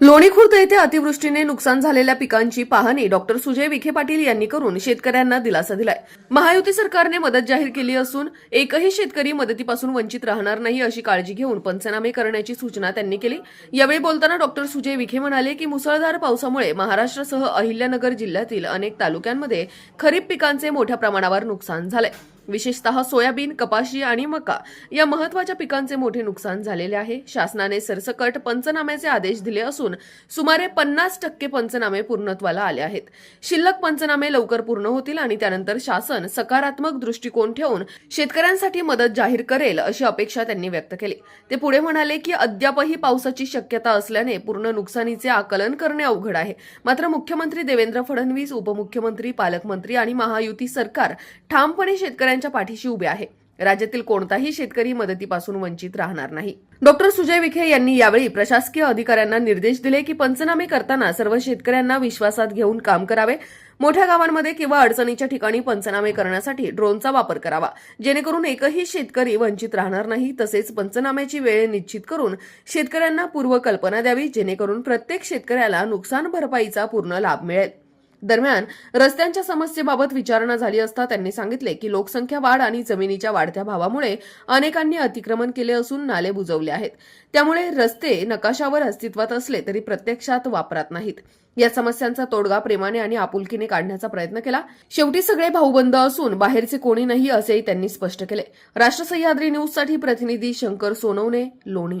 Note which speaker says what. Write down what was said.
Speaker 1: लोणी खुर्द येथे अतिवृष्टीने नुकसान झालेल्या पिकांची पाहणी डॉक्टर सुजय विखे पाटील यांनी करून शेतकऱ्यांना दिलासा दिलाय. महायुती सरकारने मदत जाहीर केली असून एकही शेतकरी मदतीपासून वंचित राहणार नाही अशी काळजी घेऊन पंचनामे करण्याची सूचना त्यांनी केली. यावेळी बोलताना डॉक्टर सुजय विखे म्हणाले की मुसळधार पावसामुळे महाराष्ट्रासह अहिल्यानगर जिल्ह्यातील अनेक तालुक्यांमध्ये खरीप पिकांचे मोठ्या प्रमाणावर नुकसान झालंय. विशेषतः सोयाबीन कपाशी आणि मका या महत्त्वाच्या पिकांचे मोठे नुकसान झालेले आहे. शासनाने सरसकट पंचनाम्याचे आदेश दिले असून सुमारे पन्नास टक्के पंचनामे पूर्णत्वाला आले आहेत. शिल्लक पंचनामे लवकर पूर्ण होतील आणि त्यानंतर शासन सकारात्मक दृष्टिकोन ठेवून शेतकऱ्यांसाठी मदत जाहीर करेल अशी अपेक्षा त्यांनी व्यक्त केली. ते पुढे म्हणाले की अद्यापही पावसाची शक्यता असल्याने पूर्ण नुकसानीचे आकलन करणे अवघड आहे. मात्र मुख्यमंत्री देवेंद्र फडणवीस उपमुख्यमंत्री पालकमंत्री आणि महायुती सरकार ठामपणे शेतकऱ्यांच्या पाठीशी उभे आहे. राज्यातील कोणताही शेतकरी मदतीपासून वंचित राहणार नाही. डॉक्टर सुजय विखे यांनी यावेळी प्रशासकीय अधिकाऱ्यांना निर्देश दिले की पंचनामे करताना सर्व शेतकऱ्यांना विश्वासात घेऊन काम करावे. मोठ्या गावांमध्ये किंवा अडचणीच्या ठिकाणी पंचनामे करण्यासाठी ड्रोनचा वापर करावा. जेणेकरून एकही शेतकरी वंचित राहणार नाही तसेच पंचनाम्याची वेळ निश्चित करून शेतकऱ्यांना पूर्वकल्पना द्यावी जेणेकरून प्रत्येक शेतकऱ्याला नुकसान भरपाईचा पूर्ण लाभ मिळेल. दरम्यान रस्त्यांच्या समस्येबाबत विचारणा झाली असता त्यांनी सांगितले की लोकसंख्या वाढ आणि जमिनीच्या वाढत्या भावामुळे अनेकांनी अतिक्रमण केले असून नाले बुजवले आहेत. त्यामुळे रस्ते नकाशावर अस्तित्वात असले तरी प्रत्यक्षात वापरात नाहीत. या समस्यांचा तोडगा प्रेमाने आणि आपुलकीने काढण्याचा प्रयत्न केला. शेवटी सगळे भाऊबंद असून बाहेरचे कोणी नाही असेही त्यांनी स्पष्ट केले. राष्ट्र सह्याद्री न्यूजसाठी प्रतिनिधी शंकर सोनवणे लोणी.